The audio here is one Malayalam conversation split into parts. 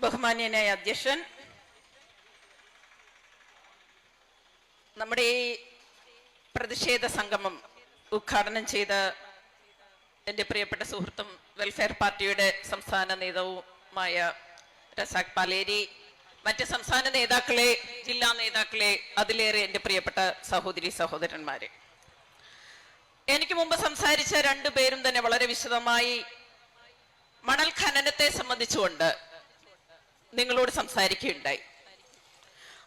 ബഹുമാന്യനായ അധ്യക്ഷൻ നമ്മുടെ ഈ പ്രതിഷേധ സംഗമം ഉദ്ഘാടനം ചെയ്ത എന്റെ പ്രിയപ്പെട്ട സുഹൃത്തും വെൽഫെയർ പാർട്ടിയുടെ സംസ്ഥാന നേതാവുമായ റസാഖ് പാലേരി മറ്റ് സംസ്ഥാന നേതാക്കളെ ജില്ലാ നേതാക്കളെ അതിലേറെ എന്റെ പ്രിയപ്പെട്ട സഹോദരി സഹോദരന്മാരെ. എനിക്ക് മുമ്പ് സംസാരിച്ച രണ്ടു പേരും തന്നെ വളരെ വിശദമായി മണൽ ഖനനത്തെ സംബന്ധിച്ചുകൊണ്ട് നിങ്ങളോട് സംസാരിക്കുകയുണ്ടായി.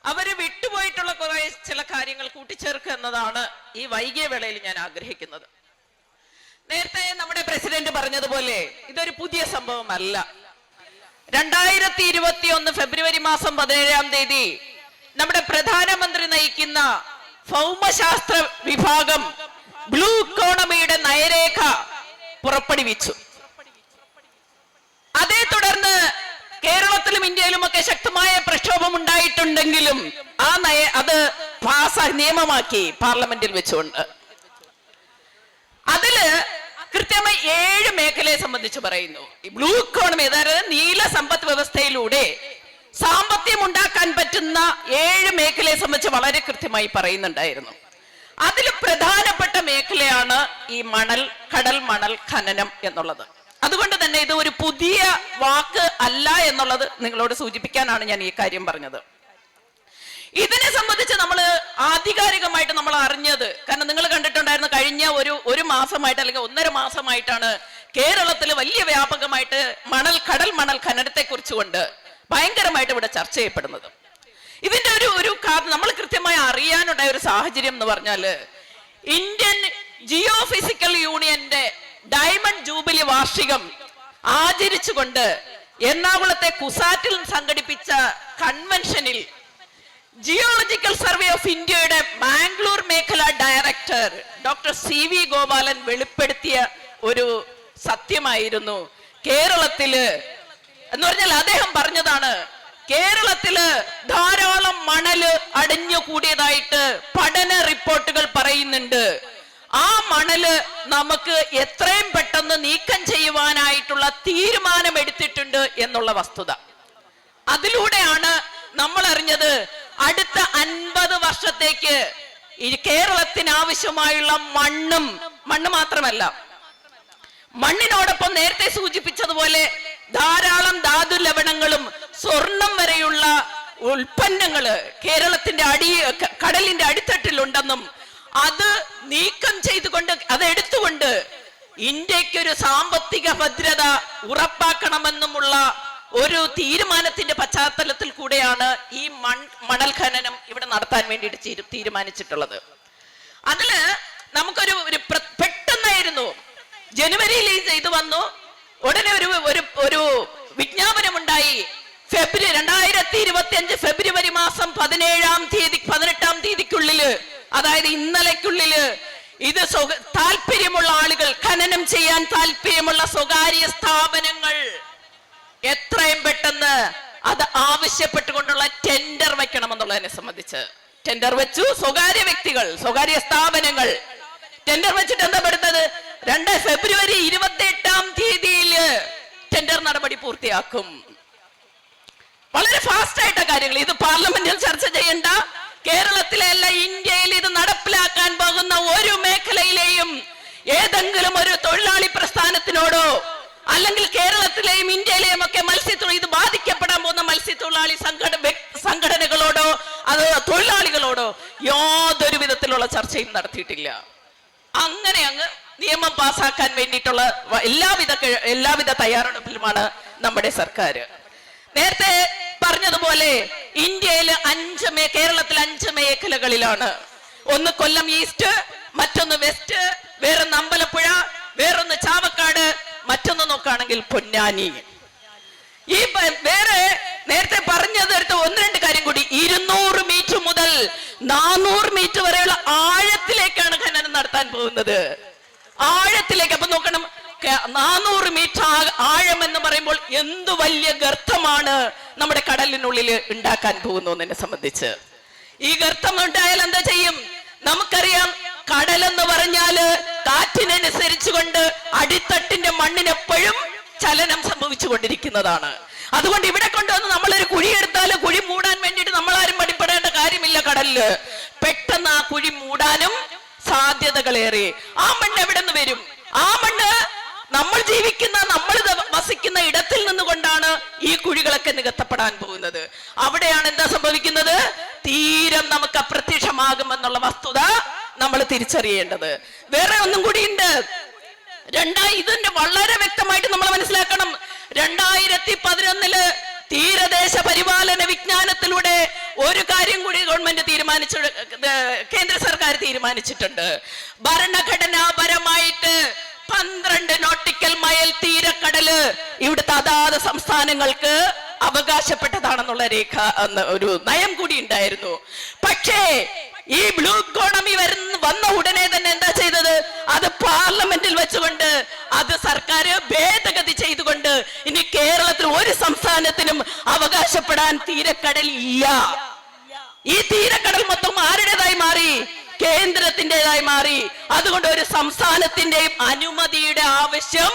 അവർ വിട്ടുപോയിട്ടുള്ള കുറെ ചില കാര്യങ്ങൾ കൂട്ടിച്ചേർക്കുക എന്നതാണ് ഈ വൈകിയ വേളയിൽ ഞാൻ ആഗ്രഹിക്കുന്നത്. നേരത്തെ നമ്മുടെ പ്രസിഡന്റ് പറഞ്ഞതുപോലെ ഇതൊരു പുതിയ സംഭവമല്ല. രണ്ടായിരത്തി ഇരുപത്തി ഒന്ന് ഫെബ്രുവരി മാസം പതിനേഴാം തീയതി നമ്മുടെ പ്രധാനമന്ത്രി നയിക്കുന്ന ഭൗമശാസ്ത്ര വിഭാഗം ബ്ലൂ ഇക്കോണമിയുടെ നയരേഖ പുറപ്പെടുവിച്ചു. അതേ തുടർന്ന് കേരളത്തിലും ഇന്ത്യയിലും ഒക്കെ ശക്തമായ പ്രക്ഷോഭം ഉണ്ടായിട്ടുണ്ടെങ്കിലും ആ നയ അത് പാസ നിയമമാക്കി പാർലമെന്റിൽ വെച്ചുകൊണ്ട്. അതിൽ കൃത്യമായി ഏഴ് മേഖലയെ സംബന്ധിച്ച് പറയുന്നു. ബ്ലൂ ഇക്കോണമി അതായത് നീല സമ്പദ് വ്യവസ്ഥയിലൂടെ സാമ്പത്തികം ഉണ്ടാക്കാൻ പറ്റുന്ന ഏഴ് മേഖലയെ സംബന്ധിച്ച് വളരെ കൃത്യമായി പറയുന്നുണ്ടായിരുന്നു. അതിൽ പ്രധാനപ്പെട്ട മേഖലയാണ് ഈ മണൽ കടൽ മണൽ ഖനനം എന്നുള്ളത്. അതുകൊണ്ട് തന്നെ ഇത് ഒരു പുതിയ വാക്ക് അല്ല എന്നുള്ളത് നിങ്ങളോട് സൂചിപ്പിക്കാനാണ് ഞാൻ ഈ കാര്യം പറഞ്ഞത്. ഇതിനെ സംബന്ധിച്ച് നമ്മൾ ആധികാരികമായിട്ട് നമ്മൾ അറിഞ്ഞത് കാരണം നിങ്ങൾ കണ്ടിട്ടുണ്ടായിരുന്നു കഴിഞ്ഞ ഒരു ഒരു മാസമായിട്ട് അല്ലെങ്കിൽ ഒന്നര മാസമായിട്ടാണ് കേരളത്തിൽ വലിയ വ്യാപകമായിട്ട് മണൽ കടൽ മണൽ ഖനനത്തെ കുറിച്ചുകൊണ്ട് ഭയങ്കരമായിട്ട് ഇവിടെ ചർച്ച ചെയ്യപ്പെടുന്നത്. ഇതിന്റെ ഒരു ഒരു കാരണം നമ്മൾ കൃത്യമായി അറിയാനുണ്ടായ ഒരു സാഹചര്യം എന്ന് പറഞ്ഞാൽ ഇന്ത്യൻ ജിയോ ഫിസിക്കൽ യൂണിയന്റെ ഡയമണ്ട് ജൂബിലി വാർഷികം ആചരിച്ചുകൊണ്ട് എറണാകുളത്തെ കുസാറ്റിൽ സംഘടിപ്പിച്ച കൺവെൻഷനിൽ ജിയോളജിക്കൽ സർവേ ഓഫ് ഇന്ത്യയുടെ ബാംഗ്ലൂർ മേഖല director doctor C V Gopalan വെളിപ്പെടുത്തിയ ഒരു സത്യമായിരുന്നു. കേരളത്തിൽ എന്ന് പറഞ്ഞാൽ അദ്ദേഹം പറഞ്ഞതാണ് കേരളത്തിൽ ധാരാളം മണൽ അടിഞ്ഞു കൂടിയതായിട്ട് പഠന റിപ്പോർട്ടുകൾ പറയുന്നുണ്ട്. ആ മണൽ നമുക്ക് എത്രയും പെട്ടെന്ന് നീക്കം ചെയ്യുവാനായിട്ടുള്ള തീരുമാനം എടുത്തിട്ടുണ്ട് എന്നുള്ള വസ്തുത. അതിലൂടെയാണ് നമ്മൾ അറിഞ്ഞത് അടുത്ത അൻപത് വർഷത്തേക്ക് ഈ കേരളത്തിന് ആവശ്യമായുള്ള മണ്ണും മണ്ണ് മാത്രമല്ല മണ്ണിനോടൊപ്പം നേരത്തെ സൂചിപ്പിച്ചതുപോലെ ധാരാളം ധാതു ലവണങ്ങളും സ്വർണം വരെയുള്ള ഉൽപ്പന്നങ്ങൾ കേരളത്തിന്റെ അടി കടലിന്റെ അടിത്തട്ടിലുണ്ടെന്നും അത് നീക്കം ചെയ്തുകൊണ്ട് അത് എടുത്തുകൊണ്ട് ഇന്ത്യക്കൊരു സാമ്പത്തിക ഭദ്രത ഉറപ്പാക്കണമെന്നുമുള്ള ഒരു തീരുമാനത്തിന്റെ പശ്ചാത്തലത്തിൽ കൂടെയാണ് ഈ മൺ മണൽ ഖനനം ഇവിടെ നടത്താൻ വേണ്ടിയിട്ട് തീരുമാനിച്ചിട്ടുള്ളത്. അതിൽ നമുക്കൊരു ഒരു പെട്ടെന്നായിരുന്നു. ജനുവരിയിൽ ഇത് വന്നു. ഉടനെ ഒരു ഒരു വിജ്ഞാപനം ഉണ്ടായി ഫെബ്രുവരി രണ്ടായിരത്തി ഇരുപത്തി അഞ്ച് ഫെബ്രുവരി മാസം പതിനേഴാം തീയതി പതിനെട്ടാം തീയതിക്കുള്ളിൽ അതായത് ഇന്നലെക്കുള്ളിൽ ഇത് താല്പര്യമുള്ള ആളുകൾ ഖനനം ചെയ്യാൻ താല്പര്യമുള്ള സ്വകാര്യ സ്ഥാപനങ്ങൾ എത്രയും പെട്ടെന്ന് അത് ആവശ്യപ്പെട്ടുകൊണ്ടുള്ള ടെൻഡർ വെക്കണം എന്നുള്ളതിനെ സംബന്ധിച്ച്. ടെൻഡർ വെച്ചു സ്വകാര്യ വ്യക്തികൾ സ്വകാര്യ സ്ഥാപനങ്ങൾ. ടെൻഡർ വെച്ചിട്ട് എന്താ പെടുന്നത്? രണ്ട് ഫെബ്രുവരി ഇരുപത്തി എട്ടാം തീയതിയിൽ ടെൻഡർ നടപടി പൂർത്തിയാക്കും. വളരെ ഫാസ്റ്റ് ആയിട്ട കാര്യങ്ങൾ. ഇത് പാർലമെന്റിൽ ചർച്ച ചെയ്യേണ്ട. കേരളത്തിലെ അല്ല ഇന്ത്യയിൽ ഇത് നടപ്പിലാക്കാൻ പോകുന്ന ഒരു മേഖലയിലെയും ഏതെങ്കിലും ഒരു തൊഴിലാളി പ്രസ്ഥാനത്തിനോടോ അല്ലെങ്കിൽ കേരളത്തിലെയും ഇന്ത്യയിലെയും ഒക്കെ മത്സ്യത്തൊഴിൽ ഇത് ബാധിക്കപ്പെടാൻ പോകുന്ന മത്സ്യത്തൊഴിലാളി സംഘട സംഘടനകളോടോ അത് തൊഴിലാളികളോടോ യാതൊരു വിധത്തിലുള്ള ചർച്ചയും നടത്തിയിട്ടില്ല. അങ്ങനെ അങ്ങ് നിയമം പാസാക്കാൻ വേണ്ടിയിട്ടുള്ള എല്ലാവിധ എല്ലാവിധ തയ്യാറെടുപ്പിലുമാണ് നമ്മുടെ സർക്കാർ നേരത്തെ പറഞ്ഞതുപോലെ ഇന്ത്യയിൽ അഞ്ച് മേ കേരളത്തിൽ അഞ്ച് മേഖലകളിലാണ്. ഒന്ന് കൊല്ലം ഈസ്റ്റ് മറ്റൊന്ന് വെസ്റ്റ് വേറൊന്ന് അമ്പലപ്പുഴ വേറൊന്ന് ചാവക്കാട് മറ്റൊന്ന് നോക്കുകയാണെങ്കിൽ പൊന്നാനി. ഈ വേറെ നേരത്തെ പറഞ്ഞതെടുത്ത് ഒന്ന് രണ്ട് കാര്യം കൂടി. ഇരുന്നൂറ് മീറ്റർ മുതൽ നാനൂറ് മീറ്റർ വരെയുള്ള ആഴത്തിലേക്കാണ് ഖനനം നടത്താൻ പോകുന്നത്. ആഴത്തിലേക്ക്. അപ്പൊ നോക്കണം നാനൂറ് മീറ്റർ ആഴം എന്ന് പറയുമ്പോൾ എന്ത് വലിയ ഗർത്തമാണ് നമ്മുടെ കടലിനുള്ളിൽ ഉണ്ടാക്കാൻ പോകുന്നു എന്നെ സംബന്ധിച്ച്. ഈ ഗർത്തം ഉണ്ടായാൽ എന്താ ചെയ്യും? നമുക്കറിയാം കടൽ എന്ന് പറഞ്ഞാൽ കാറ്റിനനുസരിച്ച് കൊണ്ട് അടിത്തട്ടിന്റെ മണ്ണിനെപ്പോഴും ചലനം സംഭവിച്ചു കൊണ്ടിരിക്കുന്നതാണ് അതുകൊണ്ട് ഇവിടെ കൊണ്ടുവന്ന് നമ്മളൊരു കുഴി എടുത്താൽ കുഴി മൂടാൻ വേണ്ടിയിട്ട് നമ്മളാരും പടിപ്പെടേണ്ട കാര്യമില്ല കടലിൽ. പെട്ടെന്ന് ആ കുഴി മൂടാനും സാധ്യതകളേറെ. ആ മണ്ണ് എവിടെ നിന്ന് വരും? ആ മണ്ണ് നമ്മൾ ജീവിക്കുന്ന നമ്മൾ വസിക്കുന്ന ഇടത്തിൽ നിന്നുകൊണ്ടാണ് ഈ കുഴികളൊക്കെ നികത്തപ്പെടാൻ പോകുന്നത്. അവിടെയാണ് എന്താ സംഭവിക്കുന്നത്? തീരം നമുക്ക് അപ്രത്യക്ഷമാകുമെന്നുള്ള വസ്തുത നമ്മൾ തിരിച്ചറിയേണ്ടത്. വേറെ ഒന്നും കൂടിയുണ്ട്. രണ്ടായി ഇതിന്റെ വളരെ വ്യക്തമായിട്ട് നമ്മൾ മനസ്സിലാക്കണം. രണ്ടായിരത്തി പതിനൊന്നിൽ തീരദേശ പരിപാലന വിജ്ഞാനത്തിലൂടെ ഒരു കാര്യം കൂടി ഗവൺമെന്റ് തീരുമാനിച്ചു കേന്ദ്ര സർക്കാർ തീരുമാനിച്ചിട്ടുണ്ട്. ഭരണഘടനാപരമായിട്ട് പന്ത്രണ്ട് നോട്ടിക്കൽ മൈൽ തീരക്കടൽ ഇവിടുത്തെ അതാത് സംസ്ഥാനങ്ങൾക്ക് അവകാശപ്പെട്ടതാണെന്നുള്ള രേഖ ഒരു നയം കൂടി ഉണ്ടായിരുന്നു. പക്ഷേ ഈ ബ്ലൂ ഇക്കോണമി വരുന്ന വന്ന ഉടനെ തന്നെ എന്താ ചെയ്തത്? അത് പാർലമെന്റിൽ വെച്ചുകൊണ്ട് അത് സർക്കാർ ഭേദഗതി ചെയ്തുകൊണ്ട് ഇനി കേരളത്തിൽ ഒരു സംസ്ഥാനത്തിനും അവകാശപ്പെടാൻ തീരക്കടൽ ഇല്ല ഈ തീരക്കടൽ മൊത്തം ആരുടേതായി മാറി? കേന്ദ്രത്തിന്റെതായി മാറി. അതുകൊണ്ട് ഒരു സംസ്ഥാനത്തിന്റെയും അനുമതിയുടെ ആവശ്യം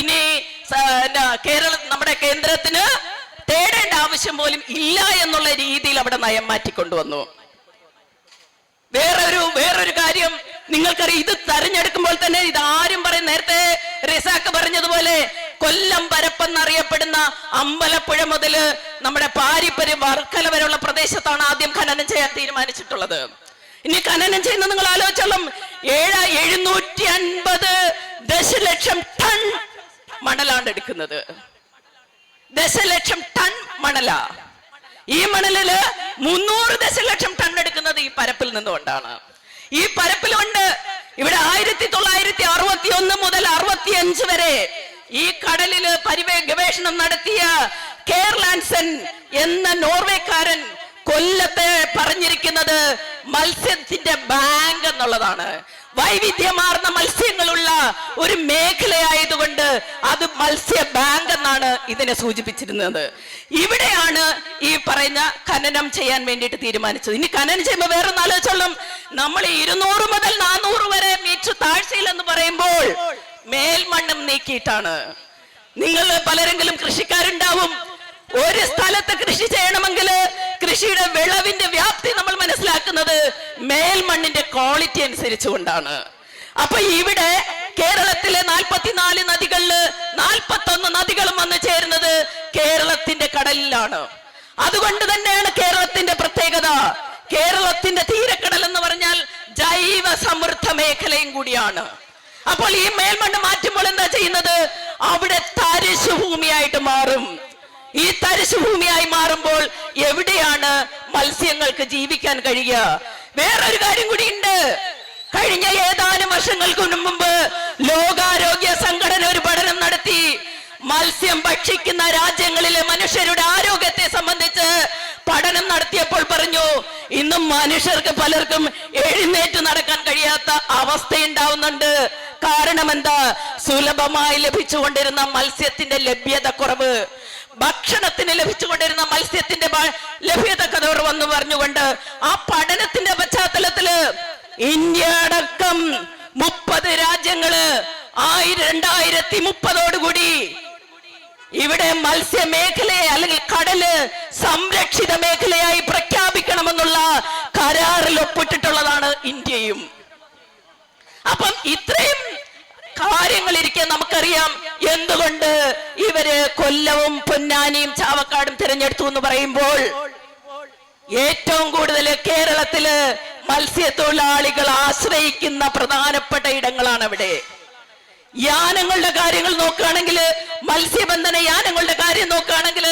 ഇനി കേരള നമ്മുടെ കേന്ദ്രത്തിന് തേടേണ്ട ആവശ്യം പോലും ഇല്ല എന്നുള്ള രീതിയിൽ അവിടെ നയം മാറ്റിക്കൊണ്ടുവന്നു. വേറൊരു വേറൊരു കാര്യം നിങ്ങൾക്കറിയാം ഇത് തെരഞ്ഞെടുക്കുമ്പോൾ തന്നെ ഇത് ആരും പറയും. നേരത്തെ റിസാക്ക് പറഞ്ഞതുപോലെ കൊല്ലം പരപ്പെന്നറിയപ്പെടുന്ന അമ്പലപ്പുഴ മുതൽ നമ്മുടെ പാരിപ്പര് വർക്കല വരെയുള്ള പ്രദേശത്താണ് ആദ്യം ഖനനം ചെയ്യാൻ തീരുമാനിച്ചിട്ടുള്ളത്. ഇനി ഖനനം ചെയ്യുന്ന നിങ്ങൾ ആലോചിച്ചോളം. ഏഴ് എഴുന്നൂറ്റി അൻപത് ദശലക്ഷം ടൺ മണലാണ് എടുക്കുന്നത്. ദശലക്ഷം ടൺ മണല. ഈ മണലിൽ മുന്നൂറ് ദശലക്ഷം ടൺ എടുക്കുന്നത് ഈ പരപ്പിൽ നിന്നുകൊണ്ടാണ്. ഈ പരപ്പിൽ കൊണ്ട് ഇവിടെ ആയിരത്തി തൊള്ളായിരത്തി അറുപത്തി ഒന്ന് മുതൽ അറുപത്തി അഞ്ച് വരെ ഈ കടലിൽ പരിവേ ഗവേഷണം നടത്തിയ കേർലാൻസൻ എന്ന നോർവേക്കാരൻ കൊല്ലത്തെ പറഞ്ഞിരിക്കുന്നത് മത്സ്യത്തിന്റെ ബാങ്ക് എന്നുള്ളതാണ്. വൈവിധ്യമാർന്ന മത്സ്യങ്ങളുള്ള ഒരു മേഖലയായതുകൊണ്ട് അത് മത്സ്യ ബാങ്ക് എന്നാണ് ഇതിനെ സൂചിപ്പിച്ചിരുന്നത്. ഇവിടെയാണ് ഈ പറയുന്ന ഖനനം ചെയ്യാൻ വേണ്ടിയിട്ട് തീരുമാനിച്ചത്. ഇനി ഖനനം ചെയ്യുമ്പോൾ വേറെ ആലോചിച്ചോളും. നമ്മൾ ഇരുന്നൂറ് മുതൽ നാനൂറ് വരെ മീറ്റർ താഴ്ചയിൽ എന്ന് പറയുമ്പോൾ മേൽമണ്ണും നീക്കിയിട്ടാണ്. നിങ്ങൾ പലരെങ്കിലും കൃഷിക്കാരുണ്ടാവും. ഒരു സ്ഥലത്ത് കൃഷി ചെയ്യണമെങ്കിൽ കൃഷിയുടെ വിളവിന്റെ വ്യാപ്തി നമ്മൾ മനസ്സിലാക്കുന്നത് മേൽമണ്ണിന്റെ ക്വാളിറ്റി അനുസരിച്ചുകൊണ്ടാണ്. അപ്പൊ ഇവിടെ കേരളത്തിലെ നാൽപ്പത്തിനാല് നദികളിൽ നാൽപ്പത്തി ഒന്ന് നദികളും വന്നു ചേരുന്നത് കേരളത്തിന്റെ കടലിലാണ്. അതുകൊണ്ട് തന്നെയാണ് കേരളത്തിന്റെ പ്രത്യേകത. കേരളത്തിന്റെ തീരക്കടൽ എന്ന് പറഞ്ഞാൽ ജൈവ സമൃദ്ധ മേഖലയും കൂടിയാണ്. അപ്പോൾ ഈ മേൽമണ്ണ് മാറ്റുമ്പോൾ എന്താ ചെയ്യുന്നത്? അവിടെ തരിശു ഭൂമിയായിട്ട് മാറും. ഈ തരിശുഭൂമിയായി മാറുമ്പോൾ എവിടെയാണ് മത്സ്യങ്ങൾക്ക് ജീവിക്കാൻ കഴിയുക? വേറൊരു കാര്യം കൂടി ഉണ്ട് കഴിഞ്ഞ ഏതാനും വർഷങ്ങൾക്ക് മുമ്പ് ലോകാരോഗ്യ സംഘടന ഒരു പഠനം നടത്തി. മത്സ്യം ഭക്ഷിക്കുന്ന രാജ്യങ്ങളിലെ മനുഷ്യരുടെ ആരോഗ്യത്തെ സംബന്ധിച്ച് പഠനം നടത്തിയപ്പോൾ പറഞ്ഞു ഇന്നും മനുഷ്യർക്ക് പലർക്കും എഴുന്നേറ്റ് നടക്കാൻ കഴിയാത്ത അവസ്ഥ അവസ്ഥയുണ്ടാവുന്നുണ്ട്. കാരണം എന്താ? സുലഭമായി ലഭിച്ചുകൊണ്ടിരുന്ന മത്സ്യത്തിന്റെ ലഭ്യത കുറവ്. ഭക്ഷണത്തിന് ലഭിച്ചുകൊണ്ടിരുന്ന മത്സ്യത്തിന്റെ ലഭ്യത കുറവ് വന്നു പറഞ്ഞുകൊണ്ട് ആ പഠനത്തിന്റെ പശ്ചാത്തലത്തിൽ ഇന്ത്യ അടക്കം മുപ്പത് രാജ്യങ്ങൾ ആയി രണ്ടായിരത്തി മുപ്പതോടുകൂടി ഇവിടെ മത്സ്യ മേഖലയെ അല്ലെങ്കിൽ കടൽ സംരക്ഷിത മേഖലയായി പ്രഖ്യാപിക്കണമെന്നുള്ള കരാറിൽ ഒപ്പിട്ടിട്ടുള്ളതാണ് ഇന്ത്യയും. അപ്പം ഇത്രയും കാര്യങ്ങൾ ഇരിക്കെ നമുക്കറിയാം എന്തുകൊണ്ട് ഇവർ കൊല്ലവും പൊന്നാനിയും ചാവക്കാടും തിരഞ്ഞെടുത്തു എന്ന് പറയുമ്പോൾ ഏറ്റവും കൂടുതൽ കേരളത്തിൽ മത്സ്യത്തൊഴിലാളികൾ ആശ്രയിക്കുന്ന പ്രധാനപ്പെട്ട ഇടങ്ങളാണ് അവിടെ യാനങ്ങളുടെ കാര്യങ്ങൾ നോക്കുകയാണെങ്കിൽ മത്സ്യബന്ധന യാനങ്ങളുടെ കാര്യം നോക്കുകയാണെങ്കിൽ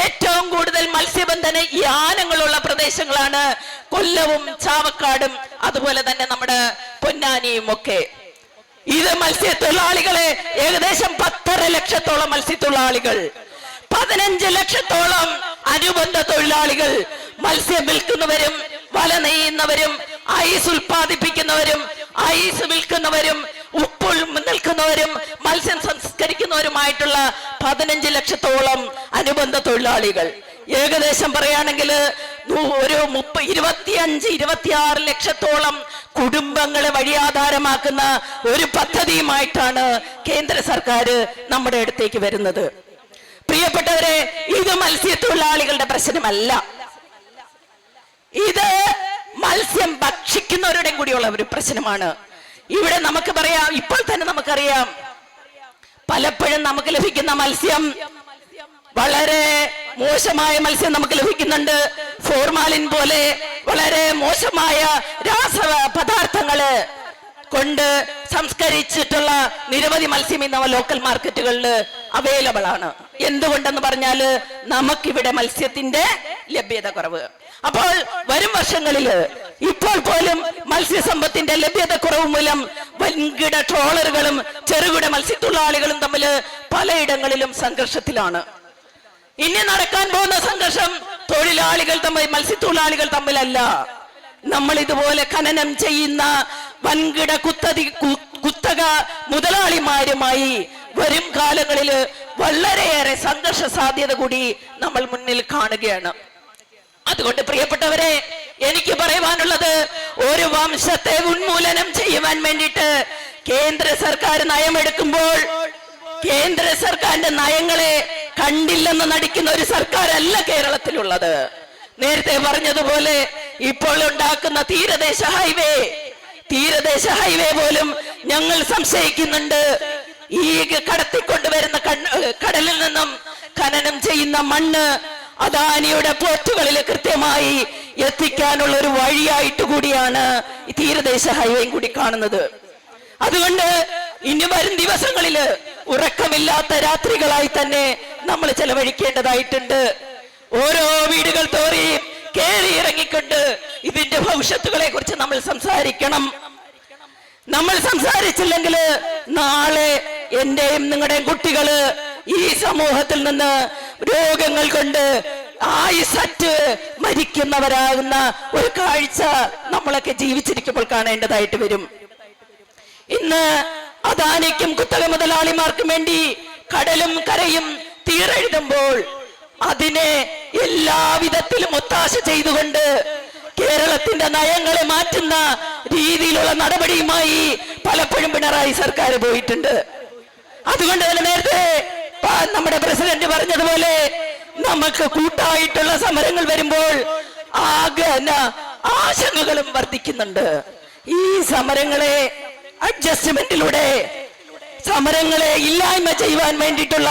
ഏറ്റവും കൂടുതൽ മത്സ്യബന്ധന യാനങ്ങളുള്ള പ്രദേശങ്ങളാണ് കൊല്ലവും ചാവക്കാടും അതുപോലെ തന്നെ നമ്മുടെ പൊന്നാനിയും ഒക്കെ. ഇത് മത്സ്യത്തൊഴിലാളികളെ ഏകദേശം പത്തര ലക്ഷത്തോളം മത്സ്യത്തൊഴിലാളികൾ പതിനഞ്ച് ലക്ഷത്തോളം അനുബന്ധ തൊഴിലാളികൾ മത്സ്യം വിൽക്കുന്നവരും വല നെയ്യുന്നവരും ഐസ് ഉൽപ്പാദിപ്പിക്കുന്നവരും ഐസ് വിൽക്കുന്നവരും ഉപ്പുൾ നിൽക്കുന്നവരും മത്സ്യം സംസ്കരിക്കുന്നവരുമായിട്ടുള്ള പതിനഞ്ച് ലക്ഷത്തോളം അനുബന്ധ തൊഴിലാളികൾ. ഏകദേശം പറയുകയാണെങ്കിൽ ഒരു മുപ്പ ഇരുപത്തിയഞ്ച് ഇരുപത്തിയാറ് ലക്ഷത്തോളം കുടുംബങ്ങളെ വഴിയാധാരമാക്കുന്ന ഒരു പദ്ധതിയുമായിട്ടാണ് കേന്ദ്ര സർക്കാർ നമ്മുടെ അടുത്തേക്ക് വരുന്നത്. പ്രിയപ്പെട്ടവരെ ഇത് മത്സ്യത്തൊഴിലാളികളുടെ പ്രശ്നമല്ല. ഇത് മത്സ്യം ഭക്ഷിക്കുന്നവരുടെ കൂടിയുള്ള ഒരു പ്രശ്നമാണ്. ഇവിടെ നമുക്ക് പറയാം ഇപ്പോൾ തന്നെ നമുക്കറിയാം. പലപ്പോഴും നമുക്ക് ലഭിക്കുന്ന മത്സ്യം വളരെ മോശമായ മത്സ്യം നമുക്ക് ലഭിക്കുന്നുണ്ട്. ഫോർമാലിൻ പോലെ വളരെ മോശമായ രാസ പദാർത്ഥങ്ങൾ കൊണ്ട് സംസ്കരിച്ചിട്ടുള്ള നിരവധി മത്സ്യം ഇന്ന് ലോക്കൽ മാർക്കറ്റുകളിൽ അവൈലബിൾ ആണ്. എന്തുകൊണ്ടെന്ന് പറഞ്ഞാൽ നമുക്കിവിടെ മത്സ്യത്തിന്റെ ലഭ്യത കുറവ്. അപ്പോൾ വരും വർഷങ്ങളിൽ ഇപ്പോൾ പോലും മത്സ്യസമ്പത്തിന്റെ ലഭ്യത കുറവ് മൂലം വൻകിട ട്രോളറുകളും ചെറുകിട മത്സ്യത്തൊഴിലാളികളും തമ്മിൽ പലയിടങ്ങളിലും സംഘർഷത്തിലാണ്. ഇനി നടക്കാൻ പോകുന്ന സംഘർഷം തൊഴിലാളികൾ തമ്മിൽ മത്സ്യത്തൊഴിലാളികൾ തമ്മിലല്ല. നമ്മൾ ഇതുപോലെ ഖനനം ചെയ്യുന്ന വൻകിട കുത്തതി കുത്തക മുതലാളിമാരുമായി വരും കാലങ്ങളിൽ വളരെയേറെ സംഘർഷ സാധ്യത കൂടി നമ്മൾ മുന്നിൽ കാണുകയാണ്. അതുകൊണ്ട് പ്രിയപ്പെട്ടവരെ എനിക്ക് പറയുവാനുള്ളത് ഒരു വംശത്തെ ഉന്മൂലനം ചെയ്യുവാൻ വേണ്ടിയിട്ട് കേന്ദ്ര സർക്കാർ നയമെടുക്കുമ്പോൾ കേന്ദ്ര സർക്കാരിന്റെ നയങ്ങളെ കണ്ടില്ലെന്ന് നടിക്കുന്ന ഒരു സർക്കാരല്ല കേരളത്തിലുള്ളത്. നേരത്തെ പറഞ്ഞതുപോലെ ഇപ്പോൾ ഉണ്ടാക്കുന്ന തീരദേശ ഹൈവേ തീരദേശ ഹൈവേ പോലും ഞങ്ങൾ സംശയിക്കുന്നുണ്ട്. ഈ കടത്തിക്കൊണ്ടുവരുന്ന കടലിൽ നിന്നും ഖനനം ചെയ്യുന്ന മണ്ണ് അദാനിയുടെ പോർട്ടുകളിൽ കൃത്യമായി എത്തിക്കാനുള്ള ഒരു വഴിയായിട്ട് കൂടിയാണ് ഈ തീരദേശ ഹൈവേയും കൂടി കാണുന്നത്. അതുകൊണ്ട് ഇനി വരും ദിവസങ്ങളിൽ ഉറക്കമില്ലാത്ത രാത്രികളായി തന്നെ നമ്മൾ ചെലവഴിക്കേണ്ടതായിട്ടുണ്ട്. ഓരോ വീടുകൾ തോറിയും കേറി ഇറങ്ങിക്കൊണ്ട് ഇതിന്റെ ഭവിഷ്യത്തുകളെ കുറിച്ച് നമ്മൾ സംസാരിക്കണം. നമ്മൾ സംസാരിച്ചില്ലെങ്കിൽ നാളെ എന്റെയും നിങ്ങളുടെയും കുട്ടികൾ ഈ സമൂഹത്തിൽ നിന്ന് രോഗങ്ങൾ കൊണ്ട് ആയുസറ്റ് മരിക്കുന്നവരാകുന്ന ഒരു കാഴ്ച നമ്മളൊക്കെ ജീവിച്ചിരിക്കുമ്പോൾ കാണേണ്ടതായിട്ട് വരും. ഇന്ന് അദാനിക്കും കുത്തക മുതലാളിമാർക്കും വേണ്ടി കടലും കരയും തീരെഴുതുമ്പോൾ അതിനെ എല്ലാവിധത്തിലും ഒത്താശ ചെയ്തുകൊണ്ട് കേരളത്തിന്റെ നയങ്ങളെ മാറ്റുന്ന രീതിയിലുള്ള നടപടിയുമായി പലപ്പോഴും പിണറായി സർക്കാർ പോയിട്ടുണ്ട്. അതുകൊണ്ട് തന്നെ നേരത്തെ നമ്മുടെ പ്രസിഡന്റ് പറഞ്ഞതുപോലെ നമുക്ക് കൂട്ടായിട്ടുള്ള സമരങ്ങൾ വരുമ്പോൾ ആകെ ആശങ്കകളും വർദ്ധിക്കുന്നുണ്ട്. ഈ സമരങ്ങളെ അഡ്ജസ്റ്റ്മെന്റിലൂടെ സമരങ്ങളെ ഇല്ലായ്മ ചെയ്യുവാൻ വേണ്ടിയിട്ടുള്ള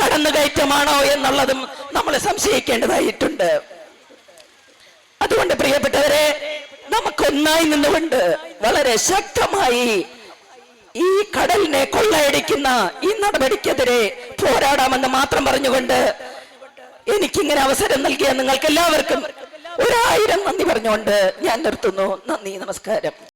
കടന്നുകയറ്റമാണോ എന്നുള്ളതും നമ്മൾ സംശയിക്കേണ്ടതായിട്ടുണ്ട്. അതുകൊണ്ട് പ്രിയപ്പെട്ടവരെ നമുക്കൊന്നായി നിന്നുകൊണ്ട് വളരെ ശക്തമായി ഈ കടലിനെ കൊള്ളയടിക്കുന്ന ഈ നടപടിക്കെതിരെ പോരാടാമെന്ന് മാത്രം പറഞ്ഞുകൊണ്ട് എനിക്കിങ്ങനെ അവസരം നൽകിയ നിങ്ങൾക്ക് എല്ലാവർക്കും ഒരായിരം നന്ദി പറഞ്ഞുകൊണ്ട് ഞാൻ നിർത്തുന്നു. നന്ദി നമസ്കാരം.